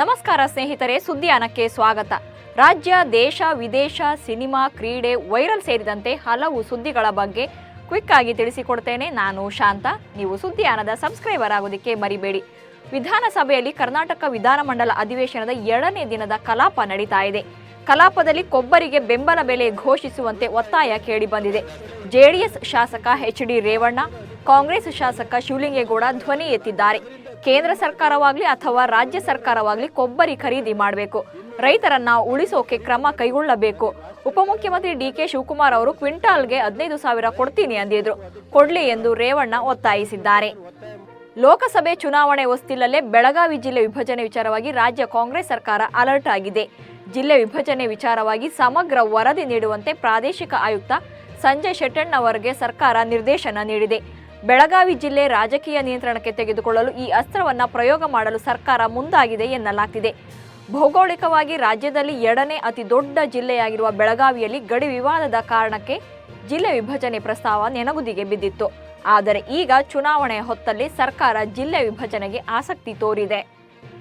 ನಮಸ್ಕಾರ ಸ್ನೇಹಿತರೆ, ಸುದ್ದಿಯಾನಕ್ಕೆ ಸ್ವಾಗತ. ರಾಜ್ಯ, ದೇಶ, ವಿದೇಶ, ಸಿನಿಮಾ, ಕ್ರೀಡೆ, ವೈರಲ್ ಸೇರಿದಂತೆ ಹಲವು ಸುದ್ದಿಗಳ ಬಗ್ಗೆ ಕ್ವಿಕ್ ಆಗಿ ತಿಳಿಸಿಕೊಡ್ತೇನೆ. ನಾನು ಶಾಂತ. ನೀವು ಸುದ್ದಿಯಾನದ ಸಬ್ಸ್ಕ್ರೈಬರ್ ಆಗೋದಕ್ಕೆ ಮರಿಬೇಡಿ. ವಿಧಾನಸಭೆಯಲ್ಲಿ ಕರ್ನಾಟಕ ವಿಧಾನಮಂಡಲ ಅಧಿವೇಶನದ ಎರಡನೇ ದಿನದ ಕಲಾಪ ನಡೀತಾ ಇದೆ. ಕಲಾಪದಲ್ಲಿ ಕೊಬ್ಬರಿಗೆ ಬೆಂಬಲ ಬೆಲೆ ಘೋಷಿಸುವಂತೆ ಒತ್ತಾಯ ಕೇಳಿಬಂದಿದೆ ಜೆಡಿಎಸ್ ಶಾಸಕ ಎಚ್ ಡಿ ರೇವಣ್ಣ, ಕಾಂಗ್ರೆಸ್ ಶಾಸಕ ಶಿವಲಿಂಗೇಗೌಡ ಧ್ವನಿ ಎತ್ತಿದ್ದಾರೆ. ಕೇಂದ್ರ ಸರ್ಕಾರವಾಗಲಿ ಅಥವಾ ರಾಜ್ಯ ಸರ್ಕಾರವಾಗಲಿ ಕೊಬ್ಬರಿ ಖರೀದಿ ಮಾಡಬೇಕು. ರೈತರನ್ನ ಉಳಿಸೋಕೆ ಕ್ರಮ ಕೈಗೊಳ್ಳಬೇಕು. ಉಪಮುಖ್ಯಮಂತ್ರಿ ಡಿ ಕೆ ಶಿವಕುಮಾರ್ ಅವರು ಕ್ವಿಂಟಾಲ್ಗೆ ಹದಿನೈದು ಸಾವಿರ ಕೊಡ್ತೀನಿ ಅಂದಿದ್ರು. ಕೊಡ್ಲಿ ಎಂದು ರೇವಣ್ಣ ಒತ್ತಾಯಿಸಿದ್ದಾರೆ. ಲೋಕಸಭೆ ಚುನಾವಣೆ ಹೊಸ್ತಿಲಲ್ಲೇ ಬೆಳಗಾವಿ ಜಿಲ್ಲೆ ವಿಭಜನೆ ವಿಚಾರವಾಗಿ ರಾಜ್ಯ ಕಾಂಗ್ರೆಸ್ ಸರ್ಕಾರ ಅಲರ್ಟ್ ಆಗಿದೆ. ಜಿಲ್ಲೆ ವಿಭಜನೆ ವಿಚಾರವಾಗಿ ಸಮಗ್ರ ವರದಿ ನೀಡುವಂತೆ ಪ್ರಾದೇಶಿಕ ಆಯುಕ್ತ ಸಂಜಯ್ ಶೆಟ್ಟಣ್ಣವರಿಗೆ ಸರ್ಕಾರ ನಿರ್ದೇಶನ ನೀಡಿದೆ. ಬೆಳಗಾವಿ ಜಿಲ್ಲೆ ರಾಜಕೀಯ ನಿಯಂತ್ರಣಕ್ಕೆ ತೆಗೆದುಕೊಳ್ಳಲು ಈ ಅಸ್ತ್ರವನ್ನು ಪ್ರಯೋಗ ಮಾಡಲು ಸರ್ಕಾರ ಮುಂದಾಗಿದೆ ಎನ್ನಲಾಗ್ತಿದೆ. ಭೌಗೋಳಿಕವಾಗಿ ರಾಜ್ಯದಲ್ಲಿ ಎರಡನೇ ಅತಿ ದೊಡ್ಡ ಜಿಲ್ಲೆಯಾಗಿರುವ ಬೆಳಗಾವಿಯಲ್ಲಿ ಗಡಿ ವಿವಾದದ ಕಾರಣಕ್ಕೆ ಜಿಲ್ಲೆ ವಿಭಜನೆ ಪ್ರಸ್ತಾವ ನೆನಗುದಿಗೆ ಬಿದ್ದಿತ್ತು. ಆದರೆ ಈಗ ಚುನಾವಣೆಯ ಹೊತ್ತಲ್ಲಿ ಸರ್ಕಾರ ಜಿಲ್ಲೆ ವಿಭಜನೆಗೆ ಆಸಕ್ತಿ ತೋರಿದೆ.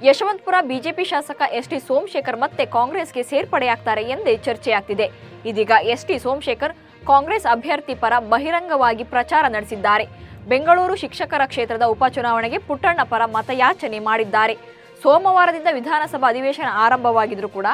ಯಶವಂತಪುರ ಬಿಜೆಪಿ ಶಾಸಕ ಎಸ್ ಟಿ ಸೋಮಶೇಖರ್ ಮತ್ತೆ ಕಾಂಗ್ರೆಸ್ಗೆ ಸೇರ್ಪಡೆಯಾಗ್ತಾರೆ ಎಂದೇ ಚರ್ಚೆಯಾಗ್ತಿದೆ. ಇದೀಗ ಎಸ್ ಟಿ ಸೋಮಶೇಖರ್ ಕಾಂಗ್ರೆಸ್ ಅಭ್ಯರ್ಥಿ ಪರ ಬಹಿರಂಗವಾಗಿ ಪ್ರಚಾರ ನಡೆಸಿದ್ದಾರೆ. ಬೆಂಗಳೂರು ಶಿಕ್ಷಕರ ಕ್ಷೇತ್ರದ ಉಪಚುನಾವಣೆಗೆ ಪುಟ್ಟಣ್ಣ ಪರ ಮತಯಾಚನೆ ಮಾಡಿದ್ದಾರೆ. ಸೋಮವಾರದಿಂದ ವಿಧಾನಸಭಾ ಅಧಿವೇಶನ ಆರಂಭವಾಗಿದ್ರೂ ಕೂಡ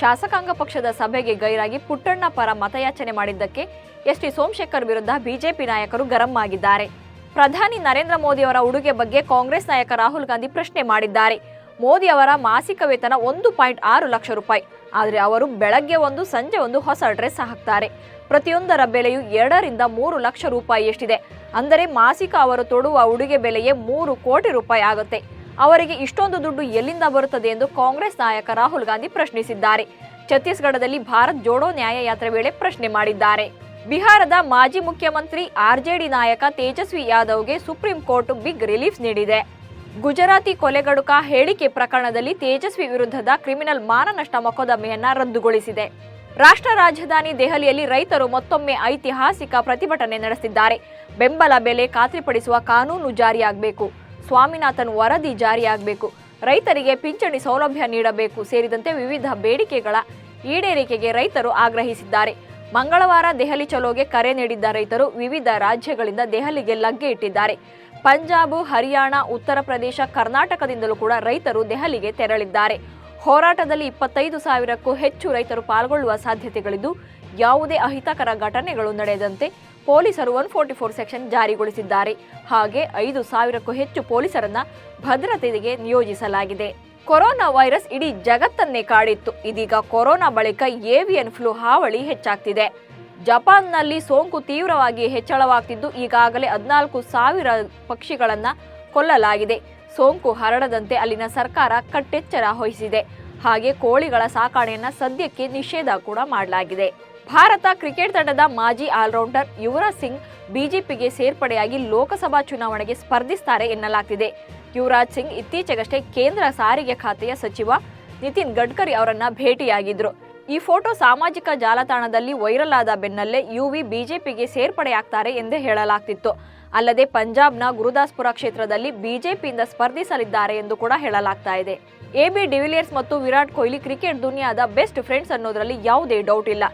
ಶಾಸಕಾಂಗ ಪಕ್ಷದ ಸಭೆಗೆ ಗೈರಾಗಿ ಪುಟ್ಟಣ್ಣ ಪರ ಮತಯಾಚನೆ ಮಾಡಿದ್ದಕ್ಕೆ ಎಸ್ ಟಿ ಸೋಮಶೇಖರ್ ವಿರುದ್ಧ ಬಿಜೆಪಿ ನಾಯಕರು ಗರಂ ಆಗಿದ್ದಾರೆ. ಪ್ರಧಾನಿ ನರೇಂದ್ರ ಮೋದಿ ಅವರ ಉಡುಗೆ ಬಗ್ಗೆ ಕಾಂಗ್ರೆಸ್ ನಾಯಕ ರಾಹುಲ್ ಗಾಂಧಿ ಪ್ರಶ್ನೆ ಮಾಡಿದ್ದಾರೆ. ಮೋದಿ ಅವರ ಮಾಸಿಕ ವೇತನ ಒಂದು ಪಾಯಿಂಟ್ ಆರು ಲಕ್ಷ ರೂಪಾಯಿ. ಆದರೆ ಅವರು ಬೆಳಗ್ಗೆ ಒಂದು, ಸಂಜೆ ಒಂದು ಹೊಸ ಡ್ರೆಸ್ ಹಾಕ್ತಾರೆ. ಪ್ರತಿಯೊಂದರ ಬೆಲೆಯು ಎರಡರಿಂದ ಮೂರು ಲಕ್ಷ ರೂಪಾಯಿ ಎಷ್ಟಿದೆ. ಅಂದರೆ ಮಾಸಿಕ ಅವರು ತೊಡುವ ಉಡುಗೆ ಬೆಲೆಯೇ ಮೂರು ಕೋಟಿ ರೂಪಾಯಿ ಆಗುತ್ತೆ. ಅವರಿಗೆ ಇಷ್ಟೊಂದು ದುಡ್ಡು ಎಲ್ಲಿಂದ ಬರುತ್ತದೆ ಎಂದು ಕಾಂಗ್ರೆಸ್ ನಾಯಕ ರಾಹುಲ್ ಗಾಂಧಿ ಪ್ರಶ್ನಿಸಿದ್ದಾರೆ. ಛತ್ತೀಸ್ಗಢದಲ್ಲಿ ಭಾರತ್ ಜೋಡೋ ನ್ಯಾಯಯಾತ್ರೆ ವೇಳೆ ಪ್ರಶ್ನೆ ಮಾಡಿದ್ದಾರೆ. ಬಿಹಾರದ ಮಾಜಿ ಮುಖ್ಯಮಂತ್ರಿ ಆರ್ಜೆಡಿ ನಾಯಕ ತೇಜಸ್ವಿ ಯಾದವ್ಗೆ ಸುಪ್ರೀಂ ಕೋರ್ಟ್ ಬಿಗ್ ರಿಲೀಫ್ ನೀಡಿದೆ. ಗುಜರಾತಿ ಕೊಲೆಗಡುಕ ಹೇಳಿಕೆ ಪ್ರಕರಣದಲ್ಲಿ ತೇಜಸ್ವಿ ವಿರುದ್ಧದ ಕ್ರಿಮಿನಲ್ ಮಾನನಷ್ಟ ಮೊಕದ್ದಮೆಯನ್ನ ರದ್ದುಗೊಳಿಸಿದೆ. ರಾಷ್ಟ್ರ ರಾಜಧಾನಿ ದೆಹಲಿಯಲ್ಲಿ ರೈತರು ಮತ್ತೊಮ್ಮೆ ಐತಿಹಾಸಿಕ ಪ್ರತಿಭಟನೆ ನಡೆಸಿದ್ದಾರೆ. ಬೆಂಬಲ ಬೆಲೆ ಖಾತ್ರಿಪಡಿಸುವ ಕಾನೂನು ಜಾರಿಯಾಗಬೇಕು. ಸ್ವಾಮಿನಾಥನ್ ವರದಿ ಜಾರಿಯಾಗಬೇಕು. ರೈತರಿಗೆ ಪಿಂಚಣಿ ಸೌಲಭ್ಯ ನೀಡಬೇಕು ಸೇರಿದಂತೆ ವಿವಿಧ ಬೇಡಿಕೆಗಳ ಈಡೇರಿಕೆಗೆ ರೈತರು ಆಗ್ರಹಿಸಿದ್ದಾರೆ. ಮಂಗಳವಾರ ದೆಹಲಿ ಚಲೋಗೆ ಕರೆ ನೀಡಿದ್ದ ರೈತರು ವಿವಿಧ ರಾಜ್ಯಗಳಿಂದ ದೆಹಲಿಗೆ ಲಗ್ಗೆ ಇಟ್ಟಿದ್ದಾರೆ. ಪಂಜಾಬ್, ಹರಿಯಾಣ, ಉತ್ತರ ಪ್ರದೇಶ, ಕರ್ನಾಟಕದಿಂದಲೂ ಕೂಡ ರೈತರು ದೆಹಲಿಗೆ ತೆರಳಿದ್ದಾರೆ. ಹೋರಾಟದಲ್ಲಿ ಇಪ್ಪತ್ತೈದು ಸಾವಿರಕ್ಕೂ ಹೆಚ್ಚು ರೈತರು ಪಾಲ್ಗೊಳ್ಳುವ ಸಾಧ್ಯತೆಗಳಿದ್ದು, ಯಾವುದೇ ಅಹಿತಕರ ಘಟನೆಗಳು ನಡೆಯದಂತೆ ಪೊಲೀಸರು ಒನ್ ಫೋರ್ಟಿ ಫೋರ್ ಸೆಕ್ಷನ್ ಜಾರಿಗೊಳಿಸಿದ್ದಾರೆ. ಹಾಗೆ ಐದು ಸಾವಿರಕ್ಕೂ ಹೆಚ್ಚು ಪೊಲೀಸರನ್ನ ಭದ್ರತೆಗೆ ನಿಯೋಜಿಸಲಾಗಿದೆ. ಕೊರೋನಾ ವೈರಸ್ ಇಡೀ ಜಗತ್ತನ್ನೇ ಕಾಡಿತ್ತು. ಇದೀಗ ಕೊರೋನಾ ಬಳಿಕ ಏವಿಯನ್ ಫ್ಲೂ ಹಾವಳಿ ಹೆಚ್ಚಾಗ್ತಿದೆ. ಜಪಾನ್ನಲ್ಲಿ ಸೋಂಕು ತೀವ್ರವಾಗಿ ಹೆಚ್ಚಳವಾಗ್ತಿದ್ದು ಈಗಾಗಲೇ ಹದಿನಾಲ್ಕು ಸಾವಿರ ಪಕ್ಷಿಗಳನ್ನು ಕೊಲ್ಲಲಾಗಿದೆ. ಸೋಂಕು ಹರಡದಂತೆ ಅಲ್ಲಿನ ಸರ್ಕಾರ ಕಟ್ಟೆಚ್ಚರ ವಹಿಸಿದೆ. ಹಾಗೆ ಕೋಳಿಗಳ ಸಾಕಾಣೆಯನ್ನ ಸದ್ಯಕ್ಕೆ ನಿಷೇಧ ಕೂಡ ಮಾಡಲಾಗಿದೆ. ಭಾರತ ಕ್ರಿಕೆಟ್ ತಂಡದ ಮಾಜಿ ಆಲ್ರೌಂಡರ್ ಯುವರಾಜ್ ಸಿಂಗ್ ಬಿಜೆಪಿಗೆ ಸೇರ್ಪಡೆಯಾಗಿ ಲೋಕಸಭಾ ಚುನಾವಣೆಗೆ ಸ್ಪರ್ಧಿಸ್ತಾರೆ ಎನ್ನಲಾಗ್ತಿದೆ. ಯುವರಾಜ್ ಸಿಂಗ್ ಇತ್ತೀಚೆಗಷ್ಟೇ ಕೇಂದ್ರ ಸಾರಿಗೆ ಖಾತೆಯ ಸಚಿವ ನಿತಿನ್ ಗಡ್ಕರಿ ಅವರನ್ನ ಭೇಟಿಯಾಗಿದ್ರು. ಈ ಫೋಟೋ ಸಾಮಾಜಿಕ ಜಾಲತಾಣದಲ್ಲಿ ವೈರಲ್ ಆದ ಬೆನ್ನಲ್ಲೇ ಯುವಿ, ಬಿಜೆಪಿಗೆ ಸೇರ್ಪಡೆಯಾಗ್ತಾರೆ ಎಂದೇ ಹೇಳಲಾಗ್ತಿತ್ತು. ಅಲ್ಲದೆ ಪಂಜಾಬ್ನ ಗುರುದಾಸ್ಪುರ ಕ್ಷೇತ್ರದಲ್ಲಿ ಬಿಜೆಪಿಯಿಂದ ಸ್ಪರ್ಧಿಸಲಿದ್ದಾರೆ ಎಂದು ಕೂಡ ಹೇಳಲಾಗ್ತಾ ಇದೆ. ಎಬಿ ಡಿವಿಲಿಯರ್ಸ್ ಮತ್ತು ವಿರಾಟ್ ಕೊಹ್ಲಿ ಕ್ರಿಕೆಟ್ ದುನಿಯಾದ ಬೆಸ್ಟ್ ಫ್ರೆಂಡ್ಸ್ ಅನ್ನೋದರಲ್ಲಿ ಯಾವುದೇ ಡೌಟ್ ಇಲ್ಲ.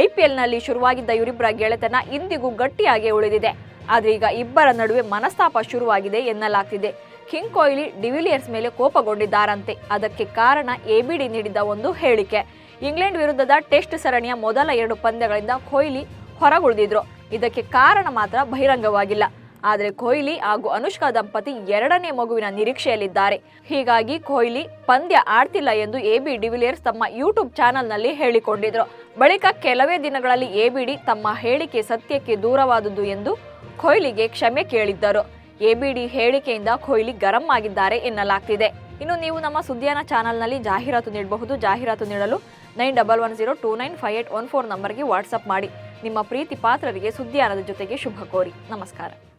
ಐಪಿಎಲ್ನಲ್ಲಿ ಶುರುವಾಗಿದ್ದ ಇವರಿಬ್ಬರ ಗೆಳೆತನ ಇಂದಿಗೂ ಗಟ್ಟಿಯಾಗಿ ಉಳಿದಿದೆ. ಆದ್ರೆ ಈಗ ಇಬ್ಬರ ನಡುವೆ ಮನಸ್ತಾಪ ಶುರುವಾಗಿದೆ ಎನ್ನಲಾಗ್ತಿದೆ. ಕಿಂಗ್ ಕೊಹ್ಲಿ ಡಿವಿಲಿಯರ್ಸ್ ಮೇಲೆ ಕೋಪಗೊಂಡಿದ್ದಾರಂತೆ. ಅದಕ್ಕೆ ಕಾರಣ ಎಬಿಡಿ ನೀಡಿದ ಒಂದು ಹೇಳಿಕೆ. ಇಂಗ್ಲೆಂಡ್ ವಿರುದ್ಧದ ಟೆಸ್ಟ್ ಸರಣಿಯ ಮೊದಲ ಎರಡು ಪಂದ್ಯಗಳಿಂದ ಕೊಹ್ಲಿ ಹೊರಗುಳಿದಿದ್ರು. ಇದಕ್ಕೆ ಕಾರಣ ಮಾತ್ರ ಬಹಿರಂಗವಾಗಿಲ್ಲ. ಆದರೆ ಕೊಹ್ಲಿ ಹಾಗೂ ಅನುಷ್ಕಾ ದಂಪತಿ ಎರಡನೇ ಮಗುವಿನ ನಿರೀಕ್ಷೆಯಲ್ಲಿದ್ದಾರೆ. ಹೀಗಾಗಿ ಕೊಹ್ಲಿ ಪಂದ್ಯ ಆಡ್ತಿಲ್ಲ ಎಂದು ಎಬಿ ಡಿವಿಲಿಯರ್ಸ್ ತಮ್ಮ ಯೂಟ್ಯೂಬ್ ಚಾನೆಲ್ನಲ್ಲಿ ಹೇಳಿಕೊಂಡಿದ್ರು. ಬಳಿಕ ಕೆಲವೇ ದಿನಗಳಲ್ಲಿ ಎಬಿಡಿ ತಮ್ಮ ಹೇಳಿಕೆ ಸತ್ಯಕ್ಕೆ ದೂರವಾದುದು ಎಂದು ಕೊಹ್ಲಿಗೆ ಕ್ಷಮೆ ಕೇಳಿದ್ದರು. ಎಬಿಡಿ ಹೇಳಿಕೆಯಿಂದ ಕೊಹ್ಲಿ ಗರಂ ಆಗಿದ್ದಾರೆ ಎನ್ನಲಾಗ್ತಿದೆ. ಇನ್ನು ನೀವು ನಮ್ಮ ಸುದ್ದಿಯಾನ ಚಾನಲ್ನಲ್ಲಿ ಜಾಹೀರಾತು ನೀಡಬಹುದು. ಜಾಹೀರಾತು ನೀಡಲು nine double one zero two nine five eight one four ನಂಬರ್ಗೆ ವಾಟ್ಸಪ್ ಮಾಡಿ. ನಿಮ್ಮ ಪ್ರೀತಿ ಪಾತ್ರರಿಗೆ ಸುದ್ದಿಯಾನದ ಜೊತೆಗೆ ಶುಭ ಕೋರಿ. ನಮಸ್ಕಾರ.